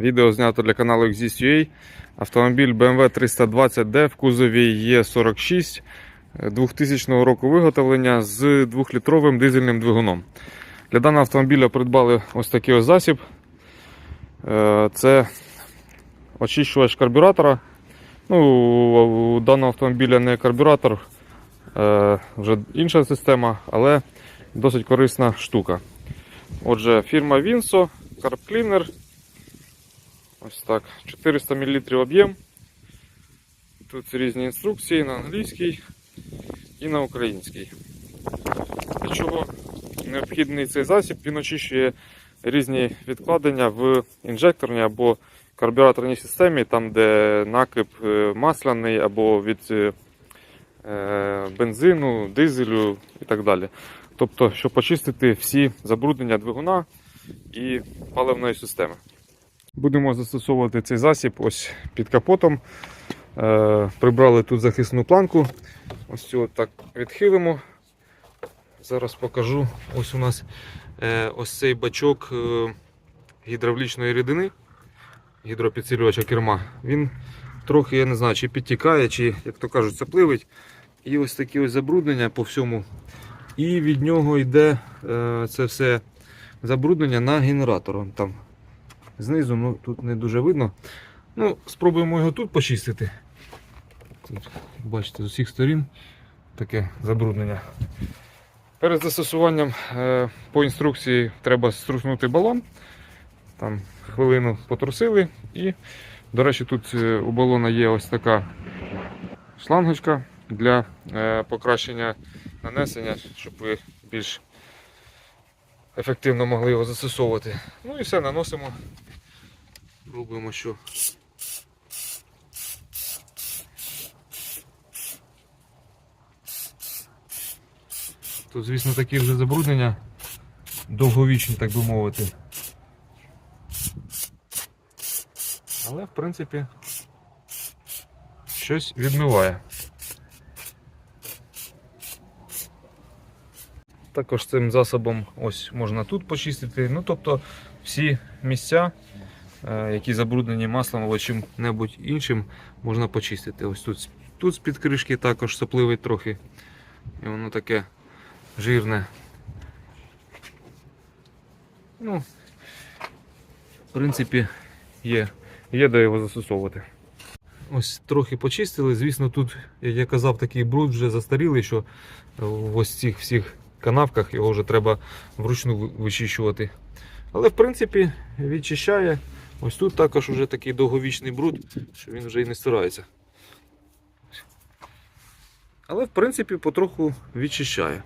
Відео знято для каналу Exist.ua. Автомобіль BMW 320D в кузові Е46 2000 року виготовлення з 2-літровим дизельним двигуном. Для даного автомобіля придбали ось такий ось засіб. Е, Це очищувач карбюратора. Ну, у даного автомобіля не карбюратор, е, вже інша система, але досить корисна штука. Отже, фірма Vinso, Carb Cleaner. Ось так. 400 мл об'єм. Тут різні інструкції на англійській і на українській. Для чого необхідний цей засіб? Він очищує різні відкладення в інжекторній або карбюраторній системі, там, де накип е, масляний або від е, е, бензину, дизелю і так далі. Тобто, щоб очистити всі забруднення двигуна і паливної системи. Будемо застосовувати цей засіб ось під капотом. Е, прибрали тут захисну планку. Ось цю так відхилимо. Зараз покажу. Ось у нас е, ось цей бачок е, гідравлічної рідини, гідропідсилювача керма. Він трохи, я не знаю, чи підтікає, чи, як то кажуть, запливить. І ось такі ось забруднення по всьому. І від нього йде це все забруднення на генератор. Там знизу, ну тут не дуже видно. Ну, спробуємо його тут почистити. Тут, бачите, з усіх сторін таке забруднення. Перед застосуванням е, по інструкції треба струхнути балон. Там хвилину потрусили і, до речі, тут е, у балона є ось така шлангочка для е, покращення нанесення, щоб ви більш ефективно могли його застосовувати. Ну і все, наносимо. Робимо що. Тут, звісно, такі вже забруднення довговічні, так би мовити. Але, в принципі, щось відмиває. Також цим засобом ось можна тут почистити. Ну, тобто всі місця, які забруднені маслом або чим-небудь іншим, можна почистити. Ось тут, тут з-під кришки також сопливить трохи. І воно таке жирне. Ну, в принципі, є, є де його застосовувати. Ось трохи почистили. Звісно, тут, як я казав, такий бруд вже застарілий, що в ось цих всіх канавках його вже треба вручну вичищувати. Але в принципі відчищає. Ось тут також вже такий довговічний бруд, що він вже і не стирається. Але в принципі потроху відчищає.